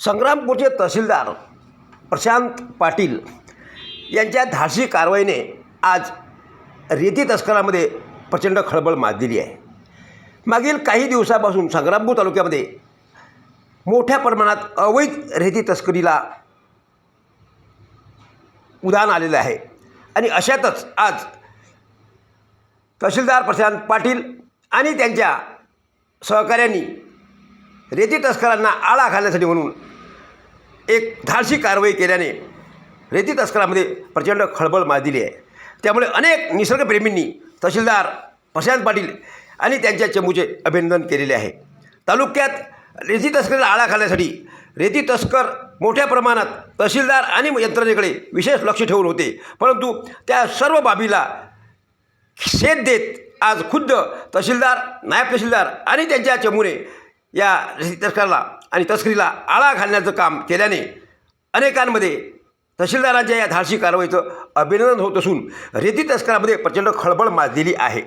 संग्रामपूरचे तहसीलदार प्रशांत पाटील यांच्या धाडसी कारवाईने आज रेती तस्करामध्ये प्रचंड खळबळ माजलेली आहे. मागील काही दिवसापासून संग्रामपूर तालुक्यामध्ये मोठ्या प्रमाणात अवैध रेती तस्करीला उदाहरण आलेलं आहे. आणि अशातच आज तहसीलदार प्रशांत पाटील आणि त्यांच्या सहकाऱ्यांनी रेती तस्करांना आळा घालण्यासाठी म्हणून एक धाडशी कारवाई केल्याने रेती तस्करामध्ये प्रचंड खळबळ माजलेली आहे. त्यामुळे अनेक निसर्गप्रेमींनी तहसीलदार प्रशांत पाटील आणि त्यांच्या चमूचे अभिनंदन केलेले आहे. तालुक्यात रेती तस्करीला आळा घालण्यासाठी रेती तस्कर मोठ्या प्रमाणात तहसीलदार आणि यंत्रणेकडे विशेष लक्ष ठेवून होते. परंतु त्या सर्व बाबीला शेत देत आज खुद्द तहसीलदार नायब तहसीलदार आणि त्यांच्या चमूने या रेती तस्कराला आणि तस्करीला आळा घालण्याचं काम केल्याने अनेकांमध्ये तहसीलदारांच्या या धाडशी कारवाईचं अभिनंदन होत असून रेती तस्करामध्ये प्रचंड खळबळ माजलेली आहे.